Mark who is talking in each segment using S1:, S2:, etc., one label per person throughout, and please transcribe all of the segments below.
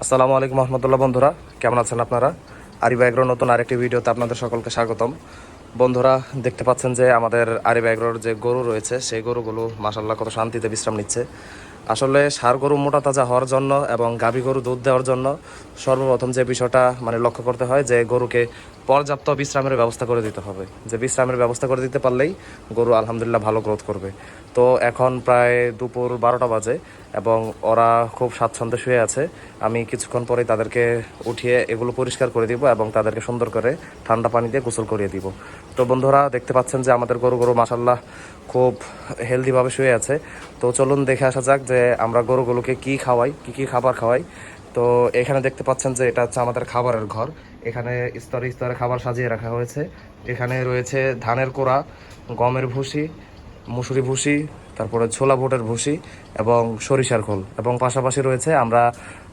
S1: আসসালামু আলাইকুম রহমতুল্লাহ বন্ধুরা, কেমন আছেন আপনারা? আরি এগ্রোর নতুন আরেকটি ভিডিওতে আপনাদের সকলকে স্বাগতম। বন্ধুরা, দেখতে পাচ্ছেন যে আমাদের আরি এগ্রোর যে গরু রয়েছে, সেই গরুগুলো মাসাল্লাহ কত শান্তিতে বিশ্রাম নিচ্ছে। আসলে সার গরু মোটা তাজা হওয়ার জন্য এবং গাভী গরু দুধ দেওয়ার জন্য সর্বপ্রথম যে বিষয়টা মানে লক্ষ্য করতে হয় যে গরুকে পর্যাপ্ত বিশ্রামের ব্যবস্থা করে দিতে হবে। যে বিশ্রামের ব্যবস্থা করে দিতে পারলেই গরু আলহামদুলিল্লাহ ভালো গ্রোথ করবে। তো এখন প্রায় দুপুর বারোটা বাজে এবং ওরা খুব স্বাচ্ছন্দ্যে শুয়ে আছে। আমি কিছুক্ষণ পরে তাদেরকে উঠিয়ে এগুলো পরিষ্কার করে দিব এবং তাদেরকে সুন্দর করে ঠান্ডা পানি দিয়ে গোসল করিয়ে দিব। তো বন্ধুরা, দেখতে পাচ্ছেন যে আমাদের গরু গরু মাসাল্লাহ খুব হেলদিভাবে শুয়ে আছে। তো চলুন দেখে আসা যাক যে আমরা গরুগুলোকে কি খাওয়াই, কি কি খাবার খাওয়াই। তো এখানে দেখতে পাচ্ছেন যে এটা হচ্ছে আমাদের খাবারের ঘর। এখানে স্তরে স্তরে খাবার সাজিয়ে রাখা হয়েছে। এখানে রয়েছে ধানের কোড়া, গমের ভুসি, মুসুরি ভুসি তারপরে ছোলা ভুটের ভুসি এবং সরিষার খোল। এবং পাশাপাশি রয়েছে আমরা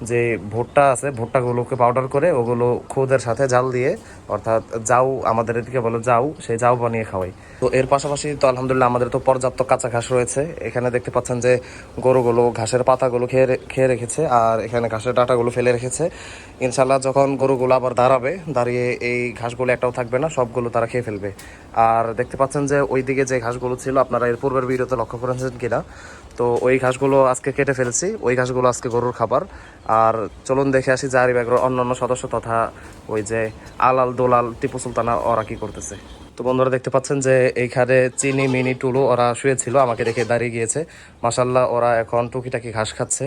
S1: যে ভুট্টা আছে, ভুট্টাগুলোকে পাউডার করে ওগুলো খুদের সাথে জাল দিয়ে, অর্থাৎ জাউ, আমাদের এদিকে বলে জাউ, সেই জাউ বানিয়ে খাওয়াই। তো এর পাশাপাশি তো আলহামদুলিল্লাহ আমাদের তো পর্যাপ্ত কাঁচা ঘাস রয়েছে। এখানে দেখতে পাচ্ছেন যে গরুগুলো ঘাসের পাতাগুলো খেয়ে খেয়ে রেখেছে আর এখানে ঘাসের ডাটাগুলো ফেলে রেখেছে। ইনশাল্লাহ যখন গরুগুলো আবার দাঁড়াবে, দাঁড়িয়ে এই ঘাসগুলো একটাও থাকবে না, সবগুলো তারা খেয়ে ফেলবে। আর দেখতে পাচ্ছেন যে ওইদিকে যে ঘাসগুলো ছিল, আপনারা এর পূর্বের ভিডিওতে লক্ষ্য করেছেন কিনা? তো ওই ঘাসগুলো আজকে কেটে ফেলছি। ওই ঘাসগুলো আজকে গরুর খাবার। আর চলুন দেখে আসি জারি ব্যাগর অন্যান্য সদস্য তথা ওই যে আলাল দোলাল টিপু সুলতানা, ওরা কি করতেছে। তো বন্ধুরা দেখতে পাচ্ছেন যে এইখানে চিনি, মিনি, টুলু ওরা শুয়েছিল, আমাকে দেখে দাঁড়িয়ে গিয়েছে। মাসাল্লাহ ওরা এখন টুকিটাকি ঘাস খাচ্ছে।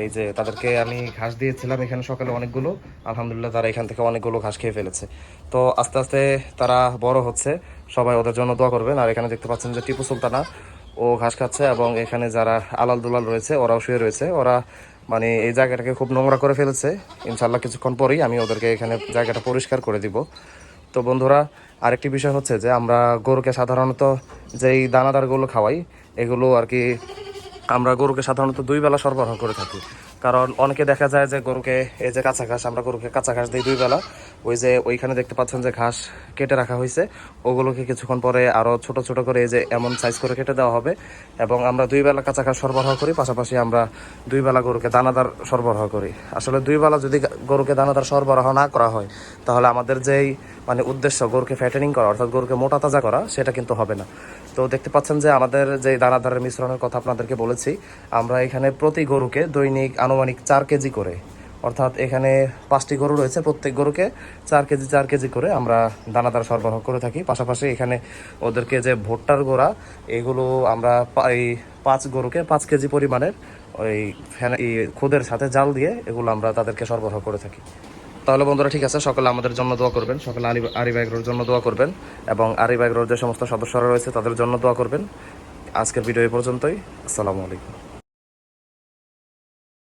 S1: এই যে তাদেরকে আমি ঘাস দিয়েছিলাম এখানে সকালে অনেকগুলো। আলহামদুলিল্লাহ তারা এখান থেকে অনেকগুলো ঘাস খেয়ে ফেলেছে। তো আস্তে আস্তে তারা বড় হচ্ছে। সবাই ওদের জন্য দোয়া করবেন। আর এখানে দেখতে পাচ্ছেন যে টিপু সুলতানা ও ঘাস খাচ্ছে এবং এখানে যারা আলাল দুলাল রয়েছে, ওরাও শুয়ে রয়েছে। ওরা মানে এই জায়গাটাকে খুব নোংরা করে ফেলেছে। ইনশাল্লাহ কিছুক্ষণ পরেই আমি ওদেরকে এখানে জায়গাটা পরিষ্কার করে দিব। তো বন্ধুরা, আরেকটি বিষয় হচ্ছে যে আমরা গরুকে সাধারণত যেই দানাদারগুলো খাওয়াই, এগুলো আর কি আমরা গরুকে সাধারণত দুই বেলা সরবরাহ করে থাকি। কারণ অনেকে দেখা যায় যে গরুকে এই যে কাঁচা ঘাস, আমরা গরুকে কাঁচা ঘাস দিই দুই বেলা। ওই যে ওইখানে দেখতে পাচ্ছেন যে ঘাস কেটে রাখা হয়েছে। ওগুলোকে কিছুক্ষণ পরে আরও ছোট ছোট করে এই যে এমন সাইজ করে কেটে দেওয়া হবে এবং আমরা দুই বেলা কাঁচা ঘাস সরবরাহ করি। পাশাপাশি আমরা দুই বেলা গরুকে দানাদার সরবরাহ করি। আসলে দুই বেলা যদি গরুকে দানাদার সরবরাহ না করা হয়, তাহলে আমাদের যেই মানে উদ্দেশ্য গরুকে ফ্যাটেনিং করা, অর্থাৎ গরুকে মোটা তাজা করা, সেটা কিন্তু হবে না। তো দেখতে পাচ্ছেন যে আমাদের যে দানাদারের মিশ্রণের কথা আপনাদেরকে বলেছি, আমরা এখানে প্রতি গরুকে দৈনিক আনুমানিক চার কেজি করে, অর্থাৎ এখানে পাঁচটি গরু রয়েছে প্রত্যেক গরুকে চার কেজি চার কেজি করে আমরা দানাদার সরবরাহ করে থাকি। পাশাপাশি এখানে ওদেরকে যে ভুট্টার গোড়া, এগুলো আমরা এই পাঁচ গরুকে পাঁচ কেজি পরিমাণের ওই ফ্যান- খুদের সাথে জাল দিয়ে এগুলো আমরা তাদেরকে সরবরাহ করে থাকি। তাহলে বন্ধুরা ঠিক আছে, সকলে আমাদের জন্য দোয়া করবেন, সকলে আরি আরিবাইগ্রোর জন্য দোয়া করবেন এবং আরিবাইগ্রোর যে সমস্ত সদস্যরা রয়েছে তাদের জন্য দোয়া করবেন। আজকের ভিডিও এই পর্যন্তই, আসসালামু আলাইকুম।